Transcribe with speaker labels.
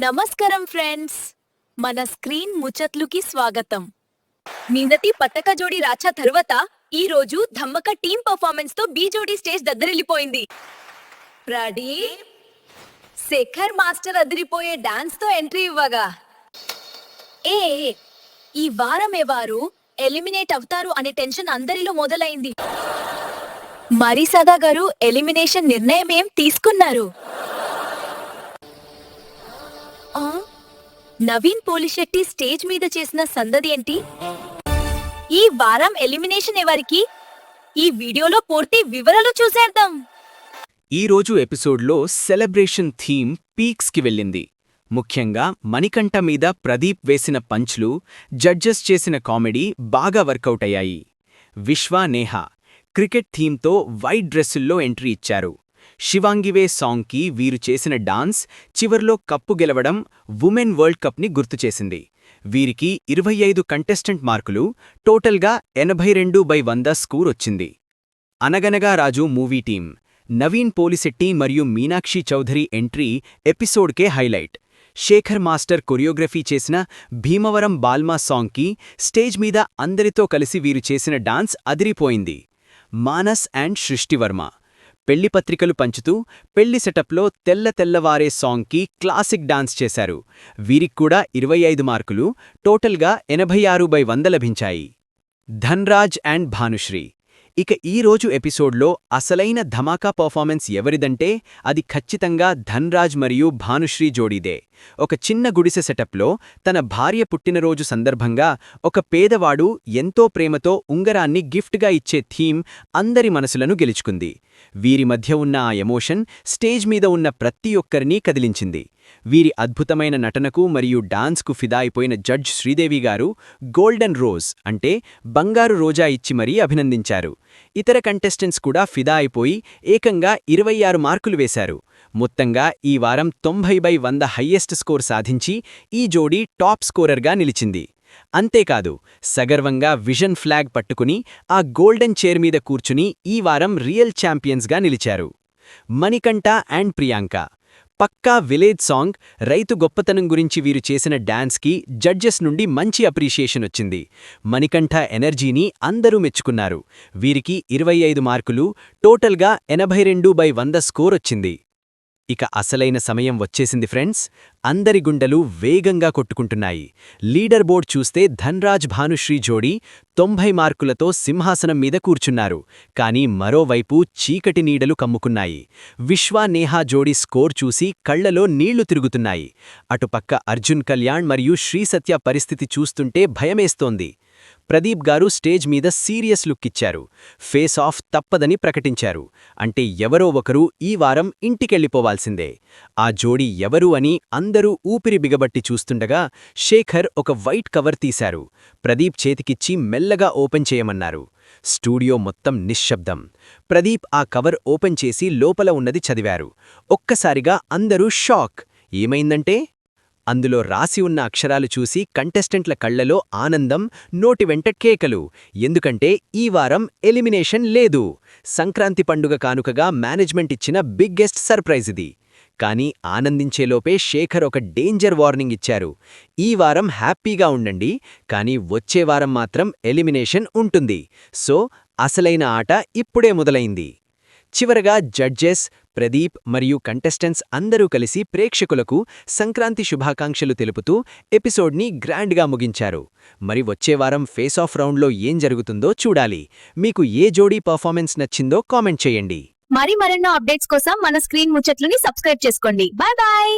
Speaker 1: నమస్కారం ఫ్రెండ్స్. మన స్క్రీన్ ముచ్చట్లుకి స్వాగతం. నిందతి పతక జోడి రాచా తర్వాత ఈ రోజు ధమ్మక టీం పర్ఫార్మెన్స్తో బి జోడి స్టేజ్ దద్దరిల్లిపోయింది ప్రదీప్ శేఖర్ మాస్టర్ అదిరిపోయే డాన్స్తో ఎంట్రీ ఇవ్వగా. ఏ ఈ వారం వారు ఎలిమినేట్ అవుతారు అనే టెన్షన్ అందరిలో మొదలైంది. మరి సదా గారు ఎలిమినేషన్ నిర్ణయం ఏం తీసుకున్నారు? నవీన్ పోలిశెట్టి స్టేజ్ మీద చేసిన సందది ఏంటి? ఈ వారం ఎలిమినేషన్ ఎవరికి? ఈ వీడియోలో పూర్తి వివరాలు చూసేద్దాం.
Speaker 2: ఈ రోజు ఎపిసోడ్లో సెలబ్రేషన్ థీమ్ పీక్స్కి వెళ్ళింది. ముఖ్యంగా మణికంఠ మీద ప్రదీప్ వేసిన పంచ్లు జడ్జెస్ చేసిన కామెడీ బాగా వర్కౌట్ అయ్యాయి. విశ్వా నేహ క్రికెట్ థీమ్తో వైట్ డ్రెస్సుల్లో ఎంట్రీ ఇచ్చారు. శివాంగివే సాంగ్కి వీరు చేసిన డాన్స్ చివర్లో కప్పు గెలవడం ఉమెన్ వరల్డ్ కప్ని గుర్తుచేసింది వీరికి ఇరవై ఐదు కంటెస్టెంట్ మార్కులు టోటల్గా ఎనభై రెండు బై వంద స్కోర్ వచ్చింది. అనగనగా రాజు మూవీ టీం నవీన్ పోలిశెట్టి మరియు మీనాక్షి చౌధరి ఎంట్రీ ఎపిసోడ్కే హైలైట్. శేఖర్ మాస్టర్ కొరియోగ్రఫీ చేసిన భీమవరం బాల్మా సాంగ్కి స్టేజ్ మీద అందరితో కలిసి వీరు చేసిన డాన్స్ అదిరిపోయింది. మానస్ అండ్ సృష్టివర్మ. పెళ్ళి పత్రికలు పంచుతూ పెళ్ళి సెటప్లో తెల్ల తెల్లవారే సాంగ్కి క్లాసిక్ డాన్స్ చేశారు. వీరిక్కూడా ఇరవై ఐదు మార్కులు టోటల్గా ఎనభై ఆరు బై వంద లభించాయి. ధన్రాజ్ అండ్ భానుశ్రీ ఇక ఈరోజు ఎపిసోడ్లో అసలైన ధమాకా పర్ఫార్మెన్స్ ఎవరిదంటే అది ఖచ్చితంగా ధన్రాజ్ మరియు భానుశ్రీ జోడీదే. ఒక చిన్న గుడిసె సెటప్లో తన భార్య పుట్టినరోజు సందర్భంగా ఒక పేదవాడు ఎంతో ప్రేమతో ఉంగరాన్ని గిఫ్ట్గా ఇచ్చే థీమ్ అందరి మనసులను గెలుచుకుంది. వీరి మధ్య ఉన్న ఆ ఎమోషన్ స్టేజ్ మీద ఉన్న ప్రతి ఒక్కరినీ కదిలించింది. వీరి అద్భుతమైన నటనకు మరియు డాన్స్కు ఫిదా అయిపోయిన జడ్జ్ శ్రీదేవి గారు గోల్డెన్ రోజ్ అంటే బంగారు రోజా ఇచ్చి మరీ అభినందించారు. ఇతర కంటెస్టెంట్స్ కూడా ఫిదా అయిపోయి ఏకంగా ఇరవై ఆరు మార్కులు వేశారు. మొత్తంగా ఈ వారం తొంభై బై వంద హయ్యెస్ట్ స్కోర్ సాధించి ఈ జోడీ టాప్ స్కోరర్గా నిలిచింది. అంతేకాదు సగర్వంగా విజన్ ఫ్లాగ్ పట్టుకుని ఆ గోల్డెన్ చైర్ మీద కూర్చుని ఈ వారం రియల్ ఛాంపియన్స్గా నిలిచారు. మణికంఠ అండ్ ప్రియాంక పక్కా విలేజ్ సాంగ్ రైతు గొప్పతనం గురించి వీరు చేసిన డాన్స్కి జడ్జెస్ నుండి మంచి అప్రిషియేషన్ వచ్చింది. మణికంఠ ఎనర్జీని అందరూ మెచ్చుకున్నారు. వీరికి ఇరవై ఐదు మార్కులు టోటల్గా ఎనభై రెండు బై వంద స్కోర్ వచ్చింది ఇక అసలైన సమయం వచ్చేసింది ఫ్రెండ్స్. అందరి గుండెలు వేగంగా కొట్టుకుంటున్నాయి. లీడర్ బోర్డ్ చూస్తే ధన్రాజ్ భానుశ్రీ జోడీ తొంభై మార్కులతో సింహాసనం మీద కూర్చున్నారు. కానీ మరోవైపు చీకటి నీడలు కమ్ముకున్నాయి. విశ్వా నేహా జోడీ స్కోర్ చూసి కళ్ళలో నీళ్ళు తిరుగుతున్నాయి. అటుపక్క అర్జున్ కళ్యాణ్ మరియు శ్రీసత్య పరిస్థితి చూస్తుంటే భయమేస్తోంది. ప్రదీప్ గారు స్టేజ్ మీద సీరియస్ లుక్ ఇచ్చారు ఫేస్ ఆఫ్ తప్పదని ప్రకటించారు. అంటే ఎవరో ఒకరు ఈ వారం ఇంటికెళ్ళిపోవాల్సిందే. ఆ జోడీ ఎవరు అని అందరూ ఊపిరి బిగబట్టి చూస్తుండగా శేఖర్ ఒక వైట్ కవర్ తీశారు. ప్రదీప్ చేతికిచ్చి మెల్లగా ఓపెన్ చేయమన్నారు. స్టూడియో మొత్తం నిశ్శబ్దం. ప్రదీప్ ఆ కవర్ ఓపెన్ చేసి లోపల ఉన్నది చదివారు. ఒక్కసారిగా అందరూ షాక్. ఏమైందంటే అందులో రాసి ఉన్న అక్షరాలు చూసి కంటెస్టెంట్ల కళ్ళలో ఆనందం నోటి వెంట కేకలు. ఎందుకంటే ఈ వారం ఎలిమినేషన్ లేదు. సంక్రాంతి పండుగ కానుకగా మేనేజ్మెంట్ ఇచ్చిన బిగ్గెస్ట్ సర్ప్రైజ్ ఇది. కానీ ఆనందించేలోపే శేఖర్ ఒక డేంజర్ వార్నింగ్ ఇచ్చారు. ఈ వారం హ్యాపీగా ఉండండి కానీ వచ్చే వారం మాత్రం ఎలిమినేషన్ ఉంటుంది. సో అసలైన ఆట ఇప్పుడే మొదలైంది. చివరగా జడ్జెస్ ప్రదీప్ మరియు కంటెస్టెంట్స్ అందరూ కలిసి ప్రేక్షకులకు సంక్రాంతి శుభాకాంక్షలు తెలుపుతూ ఎపిసోడ్ని గ్రాండ్గా ముగించారు. మరి వచ్చే వారం ఫేస్ ఆఫ్ రౌండ్లో ఏం జరుగుతుందో చూడాలి. మీకు ఏ జోడీ పర్ఫార్మెన్స్ నచ్చిందో కామెంట్ చేయండి.
Speaker 1: మరి మరెన్నో అప్డేట్స్ కోసం మన స్క్రీన్ ముచ్చట్లుని సబ్స్క్రైబ్ చేసుకోండి. Bye bye!